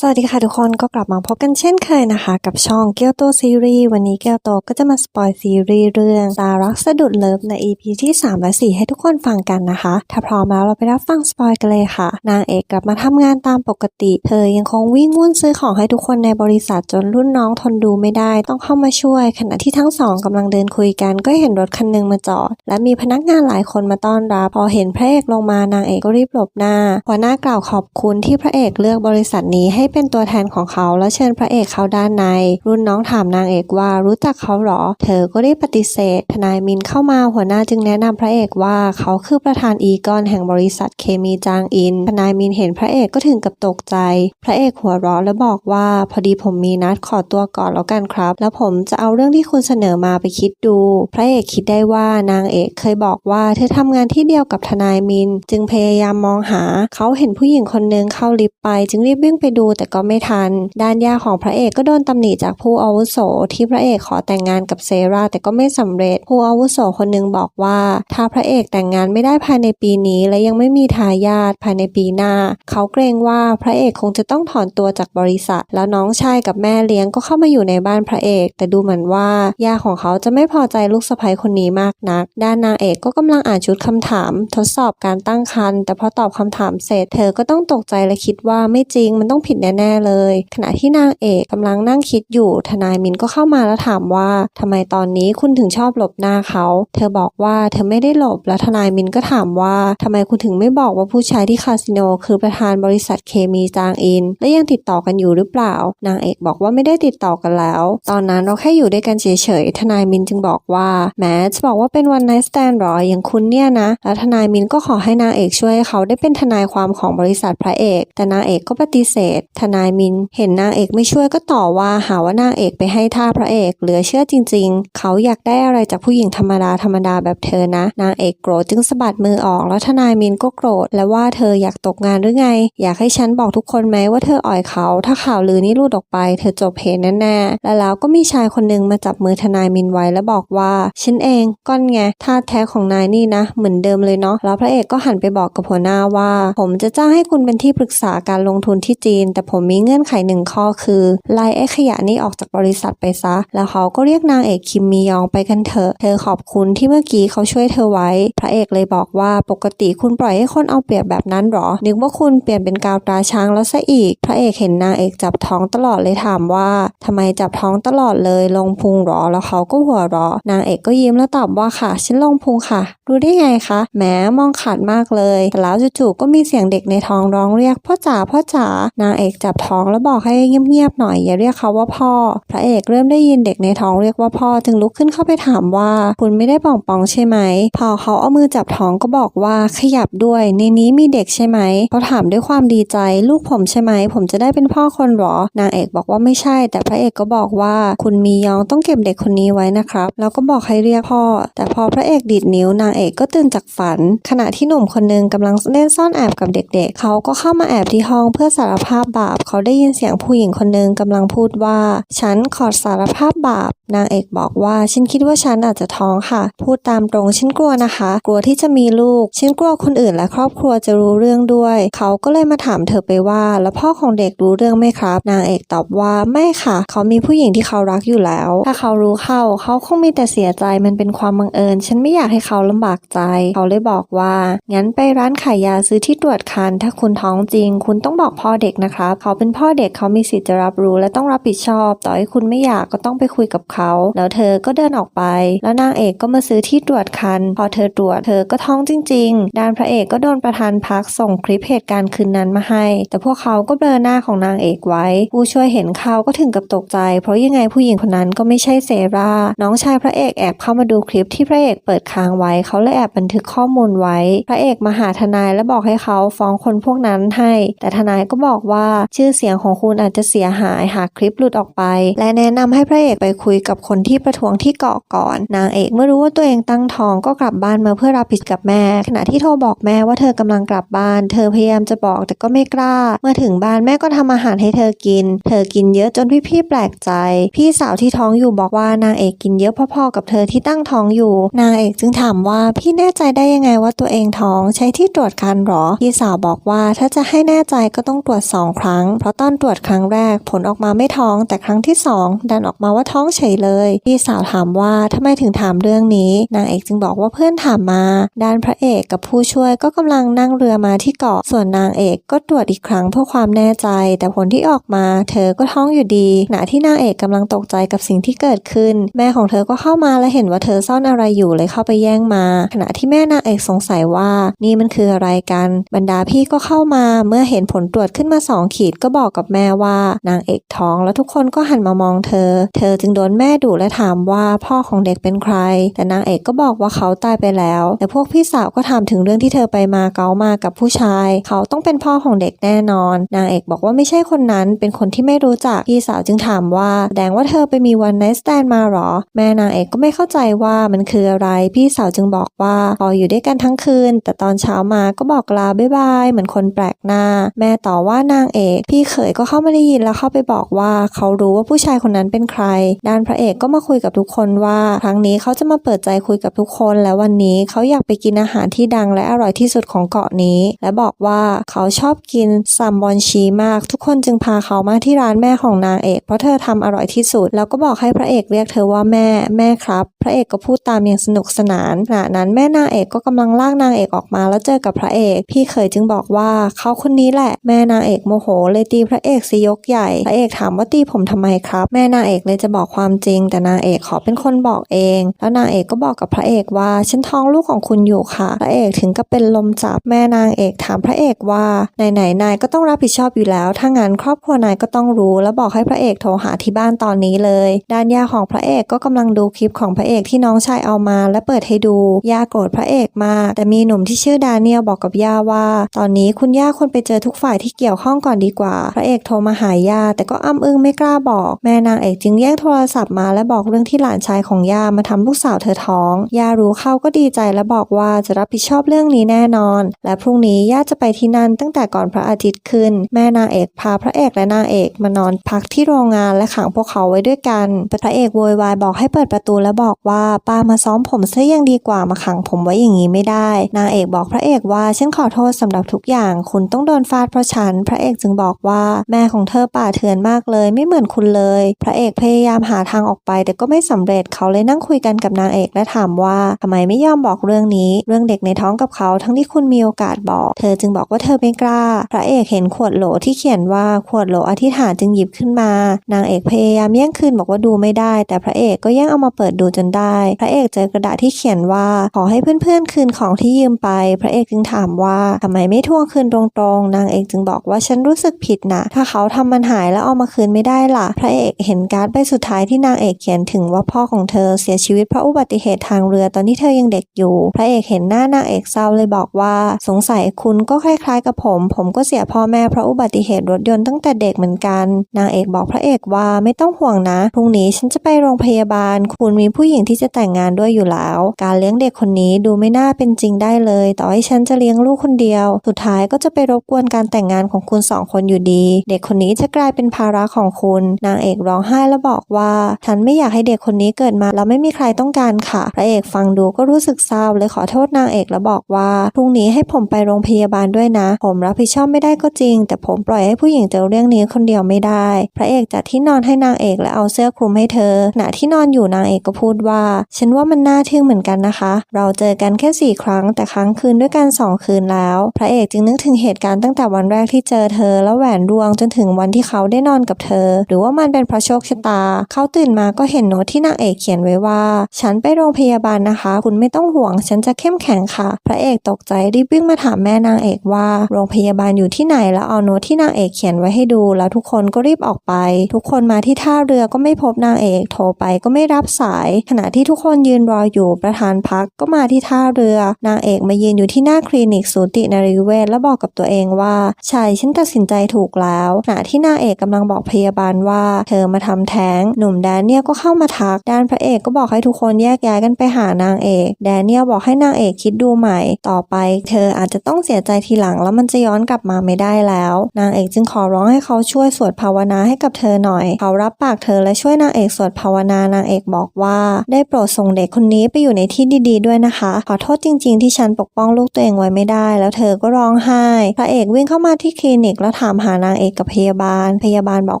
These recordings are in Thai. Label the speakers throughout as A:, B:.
A: สวัสดีค่ะทุกคนก็กลับมาพบกันเช่นเคยนะคะ กับช่องเกียวโตซีรีส์วันนี้เกียวโตก็จะมาสปอยซีรีส์เรื่องตารักสะดุดเลิฟใน EP ที่ 3 และ 4 ให้ทุกคนฟังกันนะคะ ถ้าพร้อมแล้วเราไปรับฟังสปอยกันเลยค่ะ นางเอกกลับมาทำงานตามปกติ เธอยังคงวิ่งวุ่นซื้อของให้ทุกคนในบริษัทจนรุ่นน้องทนดูไม่ได้ ต้องเข้ามาช่วย ขณะที่ทั้งสองกำลังเดินคุยกัน ก็เห็นรถคันหนึงมาจอด และมีพนักงานหลายคนมาต้อนรับพอเห็นพระเอกลงมานางเอกก็รีบหลบหน้าหัวหน้ากล่าวขอบคุณที่พระเอกเลือกบริษัทนี้ให้เป็นตัวแทนของเขาและเชิญพระเอกเข้าด้านใน รุ่นน้องถามนางเอกว่ารู้จักเขาหรอ เธอก็ได้ปฏิเสธ ทนายมินเข้ามาหัวหน้าจึงแนะนำพระเอกว่าเขาคือประธานอีกอนแห่งบริษัทเคมีจางอิน ทนายมินเห็นพระเอกก็ถึงกับตกใจ พระเอกหัวเราะและบอกว่าพอดีผมมีนัดขอตัวก่อนแล้วกันครับ แล้วผมจะเอาเรื่องที่คุณเสนอมาไปคิดดู พระเอกคิดได้ว่านางเอกเคยบอกว่าเธอทำงานที่เดียวกับทนายมิน จึงพยายามมองหา เขาเห็นผู้หญิงคนหนึ่งเข้าลิฟต์ไป จึงรีบวิ่งไปดูแต่ก็ไม่ทัน ด้านย่าของพระเอกก็โดนตำหนิจากผู้อาวุโส ที่พระเอกขอแต่งงานกับเซราแต่ก็ไม่สำเร็จ ผู้อาวุโสคนหนึ่งบอกว่า ถ้าพระเอกแต่งงานไม่ได้ภายในปีนี้ และยังไม่มีทายาทภายในปีหน้า เขาเกรงว่าพระเอกคงจะต้องถอนตัวจากบริษัท แล้วน้องชายกับแม่เลี้ยงก็เข้ามาอยู่ในบ้านพระเอก แต่ดูเหมือนว่าย่าของเขาจะไม่พอใจลูกสะใภ้คนนี้มากนัก ด้านนางเอกก็กำลังอ่านชุดคำถาม ทดสอบการตั้งครรภ์แต่พอตอบคำถามเสร็จเธอก็ต้องตกใจและคิดว่าไม่จริงมันต้องผิดแแน่ๆเลย ขณะที่นางเอกกำลังนั่งคิดอยู่ ทนายมินก็เข้ามาแล้วถามว่าทำไมตอนนี้คุณถึงชอบหลบหน้าเขา เธอบอกว่าเธอไม่ได้หลบแล้วทนายมินก็ถามว่าทำไมคุณถึงไม่บอกว่าผู้ชายที่คาสิโนคือประธานบริษัทเคมีจางอิน และยังติดต่อกันอยู่หรือเปล่า นางเอกบอกว่าไม่ได้ติดต่อกันแล้ว ตอนนั้นเราแค่อยู่ด้วยกันเฉยๆทนายมินจึงบอกว่าแม้จะบอกว่าเป็นวันไนท์สแตนหรออย่างคุณเนี่ยนะ แล้วทนายมินก็ขอให้นางเอกช่วยเขาได้เป็นทนายความของบริษัทพระเอก แต่นางเอกก็ปฏิเสธทนายมินเห็นนางเอกไม่ช่วยก็ต่อว่าหาว่านางเอกไปให้ท่าพระเอกเหลือเชื่อจริง ๆ เขาอยากได้อะไรจากผู้หญิงธรรมดาธรรมดาแบบเธอนะ นางเอกโกรธจึงสะบัดมือออกแล้วทนายมินก็โกรธและว่าเธออยากตกงานหรือไง อยากให้ฉันบอกทุกคนไหมว่าเธออ่อยเขา ถ้าข่าวลือนี้ลุดออกไป เธอจบเพแน่ๆและแล้วก็มีชายคนหนึ่งมาจับมือทนายมินไว้แล้วบอกว่าฉันเองก้อนไงท่าแท้ของนายนี่นะ เหมือนเดิมเลยเนาะแล้วพระเอกก็หันไปบอกกับหัวหน้าว่า ผมจะจ้างให้คุณเป็นที่ปรึกษาการลงทุนที่จีนแต่ผมมีเงื่อนไขหนึ่งข้อคือไล่ไอ้ขยะนี่ออกจากบริษัทไปซะ แล้วเขาก็เรียกนางเอกคิมมียองไปกันเถอะเธอขอบคุณที่เมื่อกี้เขาช่วยเธอไว้ พระเอกเลยบอกว่าปกติคุณปล่อยให้คนเอาเปรียบแบบนั้นหรอ นึกว่าคุณเปลี่ยนเป็นกาวตราช้างแล้วซะอีก พระเอกเห็นนางเอกจับท้องตลอดเลยถามว่าทำไมจับท้องตลอดเลยลงพุงหรอ แล้วเขาก็หัวเราะนางเอกก็ยิ้มแล้วตอบว่าค่ะฉันลงพุงค่ะรู้ได้ไงคะแหมมองขาดมากเลย แต่แล้วจู่ๆก็มีเสียงเด็กในท้องร้องเรียกพ่อจ๋าพ่อจ๋านางเอกจับท้องแล้วบอกให้เงียบๆหน่อยอย่าเรียกเขาว่าพ่อ พระเอกเริ่มได้ยินเด็กในท้องเรียกว่าพ่อจึงลุกขึ้นเข้าไปถามว่า คุณไม่ได้ป่องปองใช่ไหม พอเขาเอามือจับท้องก็บอกว่าขยับด้วย ในนี้มีเด็กใช่ไหมเขาถามด้วยความดีใจลูกผมใช่ไหม ผมจะได้เป็นพ่อคนหรอ นางเอกบอกว่าไม่ใช่ แต่พระเอกก็บอกว่าคุณมียองต้องเก็บเด็กคนนี้ไว้นะครับแล้วก็บอกให้เรียกพ่อ แต่พอพระเอกดีดนิ้วนางเอกก็ตื่นจากฝัน ขณะที่หนุ่มคนหนึงกำลังเล่นซ่อนแอบกับเด็กๆ เขาก็เข้ามาแอบที่ห้องเพื่อสารภาพบาปเขาได้ยินเสียงผู้หญิงคนหนึ่งกำลังพูดว่า ฉันขอสารภาพบาป นางเอกบอกว่า ฉันคิดว่าฉันอาจจะท้องค่ะ พูดตามตรงฉันกลัวนะคะ กลัวที่จะมีลูก ฉันกลัวคนอื่นและครอบครัวจะรู้เรื่องด้วย เขาก็เลยมาถามเธอไปว่า แล้วพ่อของเด็กรู้เรื่องไหมครับ นางเอกตอบว่าไม่ค่ะ เขามีผู้หญิงที่เขารักอยู่แล้ว ถ้าเขารู้เข้า เขาคงมีแต่เสียใจมันเป็นความบังเอิญ ฉันไม่อยากให้เขาลำบากใจ เขาเลยบอกว่างั้นไปร้านขายยาซื้อที่ตรวจคันถ้าคุณท้องจริง คุณต้องบอกพ่อเด็กนะครัเขาเป็นพ่อเด็กเขามีสิทธิ์จะรับรู้และต้องรับผิดชอบ ต่อให้คุณไม่อยากก็ต้องไปคุยกับเขา แล้วเธอก็เดินออกไป แล้วนางเอกก็มาซื้อที่ตรวจคัน พอเธอตรวจเธอก็ท้องจริง ๆ ด้านพระเอกก็โดนประธานพักส่งคลิปเหตุการณ์คืนนั้นมาให้ แต่พวกเขาก็เบลอหน้าของนางเอกไว้ ผู้ช่วยเห็นเขาก็ถึงกับตกใจ เพราะยังไงผู้หญิงคนนั้นก็ไม่ใช่เซราน้องชายพระเอกแอบเข้ามาดูคลิปที่พระเอกเปิดค้างไว้ เขาเลยแอบบันทึกข้อมูลไว้ พระเอกมาหาทนายและบอกให้เขาฟ้องคนพวกนั้นให้ แต่ทนายก็บอกว่าชื่อเสียงของคุณอาจจะเสียหายหากคลิปหลุดออกไป และแนะนำให้พระเอกไปคุยกับคนที่ประท้วงที่เกาะก่อน นางเอกเมื่อรู้ว่าตัวเองตั้งท้องก็กลับบ้านมาเพื่อรับผิดกับแม่ ขณะที่โทรบอกแม่ว่าเธอกำลังกลับบ้าน เธอพยายามจะบอกแต่ก็ไม่กล้า เมื่อถึงบ้านแม่ก็ทำอาหารให้เธอกิน เธอกินเยอะจนพี่ๆแปลกใจ พี่สาวที่ท้องอยู่บอกว่านางเอกกินเยอะพอๆกับเธอที่ตั้งท้องอยู่ นางเอกจึงถามว่าพี่แน่ใจได้ยังไงว่าตัวเองท้องใช้ที่ตรวจคันหรอ พี่สาวบอกว่าถ้าจะให้แน่ใจก็ต้องตรวจสองครั้งรั้ง เพราะตอนตรวจครั้งแรกผลออกมาไม่ท้อง แต่ครั้งที่สองดันออกมาว่าท้องเฉยเลยพี่สาวถามว่าทำไมถึงถามเรื่องนี้นางเอกจึงบอกว่าเพื่อนถามมา ด้านพระเอกกับผู้ช่วยก็กำลังนั่งเรือมาที่เกาะส่วนนางเอกก็ตรวจอีกครั้งเพื่อความแน่ใจ แต่ผลที่ออกมา เธอก็ท้องอยู่ดีขณะที่นางเอกกำลังตกใจกับสิ่งที่เกิดขึ้น แม่ของเธอก็เข้ามาและเห็นว่าเธอซ่อนอะไรอยู่เลยเข้าไปแย่งมา ขณะที่แม่นางเอกสงสัยว่านี่มันคืออะไรกัน บรรดาพี่ก็เข้ามาเมื่อเห็นผลตรวจขึ้นมาสองขีดก็บอกกับแม่ว่านางเอกท้องแล้วทุกคนก็หันมามองเธอ เธอจึงโดนแม่ดุและถามว่าพ่อของเด็กเป็นใคร แต่นางเอกก็บอกว่าเขาตายไปแล้ว แต่พวกพี่สาวก็ถามถึงเรื่องที่เธอไปมาเก๊ามากับผู้ชาย เขาต้องเป็นพ่อของเด็กแน่นอน นางเอกบอกว่าไม่ใช่คนนั้น เป็นคนที่ไม่รู้จักพี่สาวจึงถามว่าแสดงว่าเธอไปมีวันไนท์สแตนมาหรอ แม่นางเอกก็ไม่เข้าใจว่ามันคืออะไรพี่สาวจึงบอกว่าพออยู่ด้วยกันทั้งคืน แต่ตอนเช้ามาก็บอกลาบ๊ายบายเหมือนคนแปลกหน้า แม่ต่อว่านางเอกพี่เขยก็เข้ามาได้ยินแล้วเข้าไปบอกว่าเขารู้ว่าผู้ชายคนนั้นเป็นใคร ด้านพระเอกก็มาคุยกับทุกคนว่าครั้งนี้เขาจะมาเปิดใจคุยกับทุกคน และวันนี้เขาอยากไปกินอาหารที่ดังและอร่อยที่สุดของเกาะนี้ และบอกว่าเขาชอบกินซัมบอนชีมาก ทุกคนจึงพาเขามาที่ร้านแม่ของนางเอก เพราะเธอทำอร่อยที่สุด แล้วก็บอกให้พระเอกเรียกเธอว่าแม่แม่ครับ พระเอกก็พูดตามอย่างสนุกสนานขณะนั้นแม่นางเอกก็กำลังลากนางเอกออกมาแล้วเจอกับพระเอก พี่เขยจึงบอกว่าเขาคนนี้แหละแม่นางเอกโมโหเลยตีพระเอกสยกใหญ่ พระเอกถามว่าตีผมทำไมครับ แม่นางเอกเลยจะบอกความจริง แต่นางเอกขอเป็นคนบอกเอง แล้วนางเอกก็บอกกับพระเอกว่าฉันท้องลูกของคุณอยู่ค่ะ พระเอกถึงกับเป็นลมจับแม่นางเอกถามพระเอกว่าไหนๆนายก็ต้องรับผิดชอบอยู่แล้ว ถ้างั้นครอบครัวนายก็ต้องรู้ แล้วบอกให้พระเอกโทรหาที่บ้านตอนนี้เลย ด้านย่าของพระเอกก็กำลังดูคลิปของพระเอกที่น้องชายเอามา และเปิดให้ดู ย่าโกรธพระเอกมาก แต่มีหนุ่มที่ชื่อดาเนียลบอกกับย่าว่า ตอนนี้คุณย่าควรไปเจอทุกฝ่ายที่เกี่ยวข้องก่อนดีกว่า พระเอกโทรมาหายาแต่ก็อ้ำอึ้งไม่กล้าบอก แม่นางเอกจึงแย่งโทรศัพท์มาและบอกเรื่องที่หลานชายของยามาทำลูกสาวเธอท้องยารู้เข้าก็ดีใจและบอกว่าจะรับผิดชอบเรื่องนี้แน่นอน และพรุ่งนี้ย่าจะไปที่นั่นตั้งแต่ก่อนพระอาทิตย์ขึ้น แม่นางเอกพาพระเอกและนางเอกมานอนพักที่โรงงานและขังพวกเขาไว้ด้วยกัน พระเอกโวยวายบอกให้เปิดประตูและบอกว่าป้ามาซ้อมผมซะยังดีกว่ามาขังผมไว้อย่างนี้ไม่ได้ นางเอกบอกพระเอกว่าฉันขอโทษสำหรับทุกอย่าง คุณต้องโดนฟาดเพราะฉัน พระเอกจึงบอกว่าแม่ของเธอป่าเถื่อนมากเลย ไม่เหมือนคุณเลย พระเอกพยายามหาทางออกไป แต่ก็ไม่สำเร็จเขาเลยนั่งคุยกันกับนางเอกและถามว่าทำไมไม่ยอมบอกเรื่องนี้ เรื่องเด็กในท้องกับเขาทั้งที่คุณมีโอกาสบอก เธอจึงบอกว่าเธอไม่กล้า พระเอกเห็นขวดโหลที่เขียนว่าขวดโหลอธิษฐานจึงหยิบขึ้นมา นางเอกพยายามแย่งคืนบอกว่าดูไม่ได้ แต่พระเอกก็แย่งเอามาเปิดดูจนได้ พระเอกเจอกระดาษที่เขียนว่าขอให้เพื่อนๆคืนของที่ยืมไป พระเอกจึงถามว่าทำไมไม่ทวงคืนตรงๆ นางเอกจึงบอกว่าฉันรู้้สึกผิดนะ ถ้าเขาทำมันหายแล้วเอามาคืนไม่ได้ล่ะ พระเอกเห็นการ์ดใบสุดท้ายที่นางเอกเขียนถึงว่าพ่อของเธอเสียชีวิตเพราะอุบัติเหตุทางเรือตอนที่เธอยังเด็กอยู่ พระเอกเห็นหน้านางเอกเศร้าเลยบอกว่า สงสัยคุณก็คล้ายๆกับผม ผมก็เสียพ่อแม่เพราะอุบัติเหตุรถยนต์ตั้งแต่เด็กเหมือนกัน นางเอกบอกพระเอกว่าไม่ต้องห่วงนะพรุ่งนี้ฉันจะไปโรงพยาบาล คุณมีผู้หญิงที่จะแต่งงานด้วยอยู่แล้ว การเลี้ยงเด็กคนนี้ดูไม่น่าเป็นจริงได้เลย ต่อให้ฉันจะเลี้ยงลูกคนเดียว สุดท้ายก็จะไปรบกวนการแต่งงานของคุณสองคนอยู่ดี เด็กคนนี้จะกลายเป็นภาระของคุณ นางเอกร้องไห้แล้วบอกว่า ฉันไม่อยากให้เด็กคนนี้เกิดมาแล้วไม่มีใครต้องการค่ะ พระเอกฟังดูก็รู้สึกเศร้าเลยขอโทษนางเอกแล้วบอกว่า พรุ่งนี้ให้ผมไปโรงพยาบาลด้วยนะ ผมรับผิดชอบไม่ได้ก็จริง แต่ผมปล่อยให้ผู้หญิงเจอเรื่องนี้คนเดียวไม่ได้ พระเอกจัดที่นอนให้นางเอกและเอาเสื้อคลุมให้เธอ ขณะที่นอนอยู่นางเอกก็พูดว่า ฉันว่ามันน่าทึ่งเหมือนกันนะคะ เราเจอกันแค่สี่ครั้งแต่ครั้งคืนด้วยกันสองคืนแล้ว พระเอกจึงนึกถึงเหตุการณ์ตั้งแต่วันแรกที่เจอเธอแล้วแหวนดวงจนถึงวันที่เขาได้นอนกับเธอ หรือว่ามันเป็นเพราะโชคชะตา เขาตื่นมาก็เห็นโน้ตที่นางเอกเขียนไว้ว่า ฉันไปโรงพยาบาลนะคะ คุณไม่ต้องห่วงฉันจะเข้มแข็งค่ะ พระเอกตกใจรีบวิ่งมาถามแม่นางเอกว่า โรงพยาบาลอยู่ที่ไหนแล้วเอาโน้ตที่นางเอกเขียนไว้ให้ดู แล้วทุกคนก็รีบออกไป ทุกคนมาที่ท่าเรือก็ไม่พบนางเอก โทรไปก็ไม่รับสาย ขณะที่ทุกคนยืนรออยู่ประธานพักก็มาที่ท่าเรือนางเอกมายืนอยู่ที่หน้าคลินิกสูตินรีเวชแล้วบอกกับตัวเองว่าใช่ฉันตัดสินใจถูกแล้วขณะที่นางเอกกำลังบอกพยาบาลว่า เธอมาทำแท้ง หนุ่มแดนเนียลก็เข้ามาทักด้านพระเอกก็บอกให้ทุกคนแยกย้ายกันไปหานางเอก แดนเนียลบอกให้นางเอกคิดดูใหม่ ต่อไป เธออาจจะต้องเสียใจทีหลังแล้วมันจะย้อนกลับมาไม่ได้แล้ว นางเอกจึงขอร้องให้เขาช่วยสวดภาวนาให้กับเธอหน่อย เขารับปากเธอและช่วยนางเอกสวดภาวนานางเอกบอกว่าได้โปรดส่งเด็กคนนี้ไปอยู่ในที่ดีๆ ด้วยนะคะ ขอโทษจริง ๆ ที่ฉันปกป้องลูกตัวเองไว้ไม่ได้ แล้วเธอก็ร้องไห้ พระเอกวิ่งเข้ามาที่คลินิกแล้วถามหานางเอกกับพยาบาล พยาบาลบอก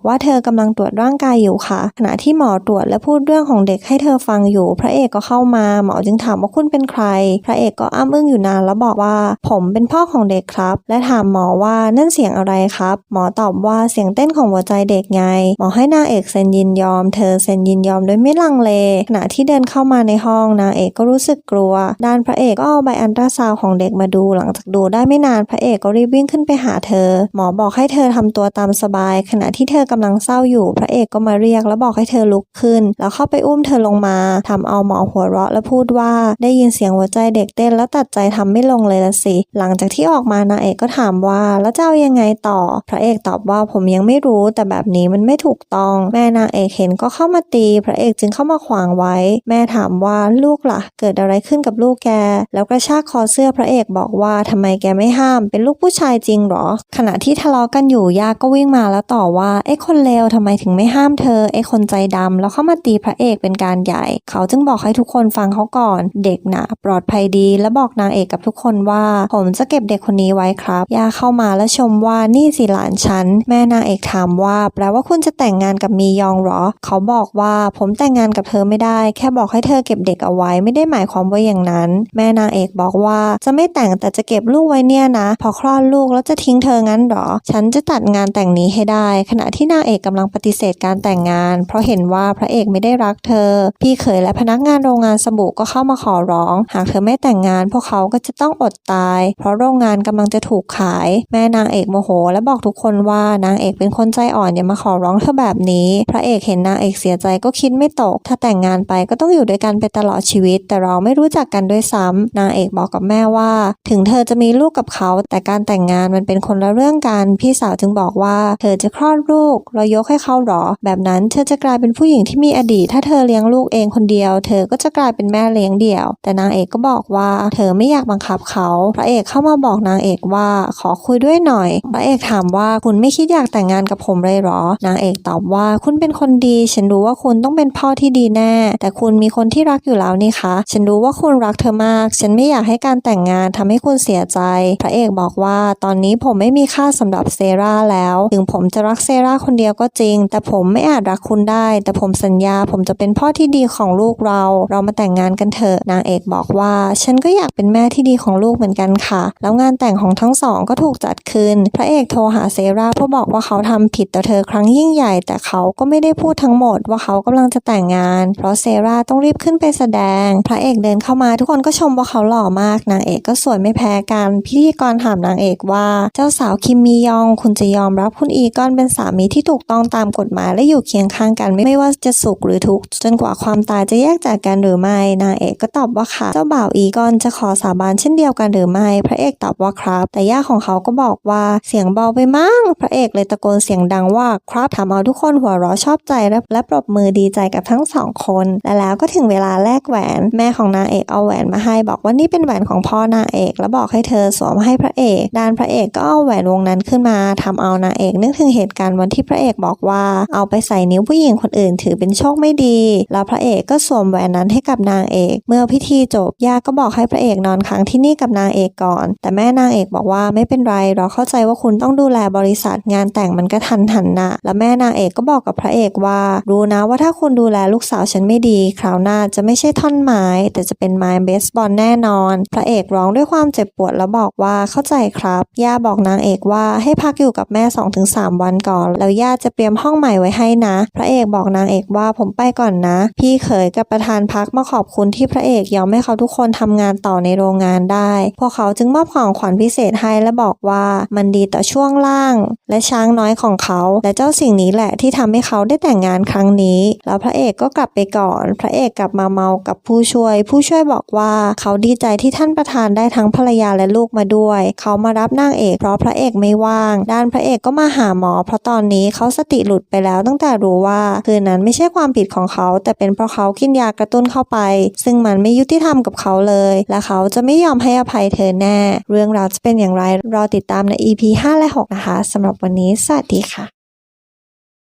A: ว่าเธอกำลังตรวจร่างกายอยู่ค่ะ ขณะที่หมอตรวจและพูดเรื่องของเด็กให้เธอฟังอยู่ พระเอกก็เข้ามา หมอจึงถามว่าคุณเป็นใคร พระเอกก็อ้ำอึ้งอยู่นานแล้วบอกว่า ผมเป็นพ่อของเด็กครับ และถามหมอว่านั่นเสียงอะไรครับ หมอตอบว่าเสียงเต้นของหัวใจเด็กไง หมอให้นางเอกเซ็นยินยอม เธอเซ็นยินยอมโดยไม่ลังเล ขณะที่เดินเข้ามาในห้องนางเอกก็รู้สึกกลัว ด้านพระเอกก็เอาใบอันตราซาวของเด็กมาดู หลังจากดูได้ไม่นานพระเอกก็รีบวิ่งขึ้นไปหาเธอ หมอบอกอกให้เธอทำตัวตามสบาย ขณะที่เธอกำลังเศร้าอยู่ พระเอกก็มาเรียก แล้วบอกให้เธอลุกขึ้น แล้วเข้าไปอุ้มเธอลงมาทำเอาหมอหัวเราะและพูดว่าได้ยินเสียงหัวใจเด็กเต้นแล้วตัดใจทำไม่ลงเลยละสิ หลังจากที่ออกมานางเอกก็ถามว่าแล้วจะเอายังไงต่อ พระเอกตอบว่าผมยังไม่รู้แต่แบบนี้มันไม่ถูกต้อง แม่นางเอกเห็นก็เข้ามาตี พระเอกจึงเข้ามาขวางไว้ แม่ถามว่าลูกล่ะ เกิดอะไรขึ้นกับลูกแก แล้วกระชากคอเสื้อพระเอกบอกว่าทำไมแกไม่ห้าม เป็นลูกผู้ชายจริงหรอ ขณะที่ทะเลาะกันอยู่ยาก็วิ่งมาแล้วต่อว่าไอ้คนเลวทำไมถึงไม่ห้ามเธอไอ้คนใจดำแล้วเข้ามาตีพระเอกเป็นการใหญ่ เขาจึงบอกให้ทุกคนฟังเขาก่อน เด็กนะปลอดภัยดี และบอกนางเอกกับทุกคนว่า ผมจะเก็บเด็กคนนี้ไว้ครับยาเข้ามาแล้วชมว่านี่สิหลานฉันแม่นางเอกถามว่าแปลว่าคุณจะแต่งงานกับมียองเหรอ เขาบอกว่าผมแต่งงานกับเธอไม่ได้ แค่บอกให้เธอเก็บเด็กเอาไว้ไม่ได้หมายความว่าอย่างนั้น แม่นางเอกบอกว่าจะไม่แต่งแต่จะเก็บลูกไว้เนี่ยนะ พอคลอดลูกแล้วจะทิ้งเธองั้นหรอฉันจะตัดงานแต่งนี้ให้ได้ ขณะที่นางเอกกำลังปฏิเสธการแต่งงาน เพราะเห็นว่าพระเอกไม่ได้รักเธอ พี่เขยและพนักงานโรงงานสบู่ก็เข้ามาขอร้อง หากเธอไม่แต่งงาน พวกเขาก็จะต้องอดตาย เพราะโรงงานกำลังจะถูกขาย แม่นางเอกโมโห และบอกทุกคนว่านางเอกเป็นคนใจอ่อนอย่ามาขอร้องเธอแบบนี้ พระเอกเห็นนางเอกเสียใจก็คิดไม่ตก ถ้าแต่งงานไปก็ต้องอยู่ด้วยกันไปตลอดชีวิต แต่เราไม่รู้จักกันด้วยซ้ำนางเอกบอกกับแม่ว่า ถึงเธอจะมีลูกกับเขา แต่การแต่งงานมันเป็นคนละเรื่องกันพี่สาวจึงบอกว่า เธอจะคลอดลูกเรายกให้เขาหรอ แบบนั้นเธอจะกลายเป็นผู้หญิงที่มีอดีต ถ้าเธอเลี้ยงลูกเองคนเดียว เธอก็จะกลายเป็นแม่เลี้ยงเดี่ยว แต่นางเอกก็บอกว่า เธอไม่อยากบังคับเขาพระเอกเข้ามาบอกนางเอกว่าขอคุยด้วยหน่อย พระเอกถามว่าคุณไม่คิดอยากแต่งงานกับผมเลยหรอ นางเอกตอบว่าคุณเป็นคนดี ฉันรู้ว่าคุณต้องเป็นพ่อที่ดีแน่ แต่คุณมีคนที่รักอยู่แล้วนี่คะ ฉันรู้ว่าคุณรักเธอมาก ฉันไม่อยากให้การแต่งงานทำให้คุณเสียใจ พระเอกบอกว่าตอนนี้ผมไม่มีค่าสำหรับับเซราแล้ว ถึงผมจะรักเซราคนเดียวก็จริง แต่ผมไม่อาจรักคุณได้ แต่ผมสัญญาผมจะเป็นพ่อที่ดีของลูกเรา เรามาแต่งงานกันเถอะ นางเอกบอกว่า ฉันก็อยากเป็นแม่ที่ดีของลูกเหมือนกันค่ะ แล้วงานแต่งของทั้งสองก็ถูกจัดขึ้น พระเอกโทรหาเซราเพื่อบอกว่าเขาทำผิดต่อเธอครั้งยิ่งใหญ่ แต่เขาก็ไม่ได้พูดทั้งหมดว่าเขากำลังจะแต่งงาน เพราะเซราต้องรีบขึ้นไปแสดง พระเอกเดินเข้ามาทุกคนก็ชมว่าเขาหล่อมาก นางเอกก็สวยไม่แพ้กัน พิธีกรถามนางเอกว่า เจ้าสาวคิมมียอง คุณจะยอมรับคุณอีกอนเป็นสามีที่ถูกต้องตามกฎหมายและอยู่เคียงข้างกันไม่ว่าจะสุขหรือทุกข์จนกว่าความตายจะแยกจากกันหรือไม่นางเอกก็ตอบว่าค่ะเจ้าบ่าวอีกอนจะขอสาบานเช่นเดียวกันหรือไม่ พระเอกตอบว่าครับ แต่ย่าของเขาก็บอกว่าเสียงเบาไปมั้งพระเอกเลยตะโกนเสียงดังว่าครับทำเอาทุกคนหัวเราะชอบใจและและปรบมือดีใจกับทั้งสองคน และแล้วก็ถึงเวลาแลกแหวน แม่ของนางเอกเอาแหวนมาให้ บอกว่านี่เป็นแหวนของพ่อนางเอก แล้วบอกให้เธอสวมให้พระเอกด้านพระเอกก็เอาแหวนวงนั้นขึ้นมาทำเอานางเอกนึกถึงเหตุการณ์วันที่พระเอกบอกว่า เอาไปใส่นิ้วผู้หญิงคนอื่น ถือเป็นโชคไม่ดี แล้วพระเอกก็สวมแหวนนั้นให้กับนางเอก เมื่อพิธีจบย่าก็บอกให้พระเอกนอนค้างที่นี่กับนางเอกก่อน แต่แม่นางเอกบอกว่าไม่เป็นไรเราเข้าใจว่าคุณต้องดูแลบริษัทงานแต่งมันก็ทันหันนะแล้วแม่นางเอกก็บอกกับพระเอกว่า รู้นะว่าถ้าคุณดูแลลูกสาวฉันไม่ดี คราวหน้าจะไม่ใช่ท่อนไม้ แต่จะเป็นไม้เบสบอลแน่นอน พระเอกร้องด้วยความเจ็บปวดแล้วบอกว่าเข้าใจครับย่าบอกนางเอกว่าใให้พักอยู่กับแม่ 2-3 วันก่อน แล้วย่าจะเตรียมห้องใหม่ไว้ให้นะ พระเอกบอกนางเอกว่าผมไปก่อนนะ พี่เขยกับประธานพักมาขอบคุณที่พระเอกยอมให้เขาทุกคนทำงานต่อในโรงงานได้ พวกเขาจึงมอบของขวัญพิเศษให้และบอกว่ามันดีต่อช่วงล่าง และช้างน้อยของเขา และเจ้าสิ่งนี้แหละที่ทำให้เขาได้แต่งงานครั้งนี้ แล้วพระเอกก็กลับไปก่อน พระเอกกลับมาเมากับผู้ช่วย ผู้ช่วยบอกว่าเขาดีใจที่ท่านประธานได้ทั้งภรรยาและลูกมาด้วย เขามารับนางเอกเพราะพระเอกไม่ว่าาง ด้านพระเอกก็มาหาหมอ เพราะตอนนี้เขาสติหลุดไปแล้วตั้งแต่รู้ว่าคืนนั้นไม่ใช่ความผิดของเขา แต่เป็นเพราะเขากินยากระตุ้นเข้าไป ซึ่งมันไม่ยุติธรรมกับเขาเลย และเขาจะไม่ยอมให้อภัยเธอแน่ เรื่องราวจะเป็นอย่างไรรอติดตามใน EP 5 และ 6 นะคะสำหรับวันนี้สวัสดีค่ะ